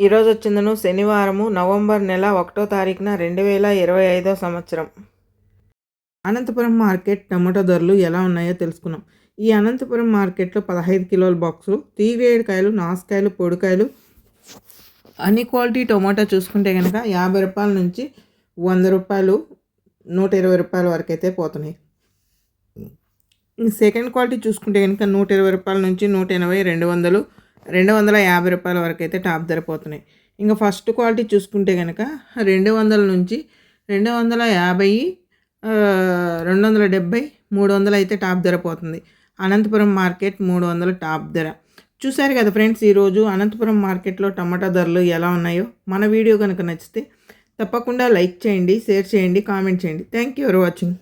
ఈరోజు వచ్చిందను శనివారము నవంబర్ నెల ఒకటో తారీఖున రెండు వేల ఇరవై ఐదో సంవత్సరం. అనంతపురం మార్కెట్ టమాటో ధరలు ఎలా ఉన్నాయో తెలుసుకున్నాం. ఈ అనంతపురం మార్కెట్లో పదహైదు కిలోల బాక్సులు తీవేడికాయలు నాసుకాయలు పొడికాయలు అన్ని క్వాలిటీ టొమాటో చూసుకుంటే కనుక యాభై రూపాయల నుంచి వంద రూపాయలు నూట ఇరవై రూపాయల వరకు అయితే పోతున్నాయి. సెకండ్ క్వాలిటీ చూసుకుంటే కనుక నూట ఇరవై రూపాయల నుంచి నూట ఎనభై రెండు వందలు రెండు వందల యాభై రూపాయల వరకు అయితే టాప్ ధర పోతున్నాయి. ఇంకా ఫస్ట్ క్వాలిటీ చూసుకుంటే కనుక రెండు వందల నుంచి రెండు వందల యాభై రెండు వందల డెబ్బై మూడు వందలు అయితే టాప్ ధర పోతుంది. అనంతపురం మార్కెట్ మూడు వందల టాప్ ధర. చూశారు కదా ఫ్రెండ్స్ ఈరోజు అనంతపురం మార్కెట్లో టమాటా ధరలు ఎలా ఉన్నాయో? మన వీడియో కనుక నచ్చితే తప్పకుండా లైక్ చేయండి షేర్ చేయండి కామెంట్ చేయండి. Thank you for watching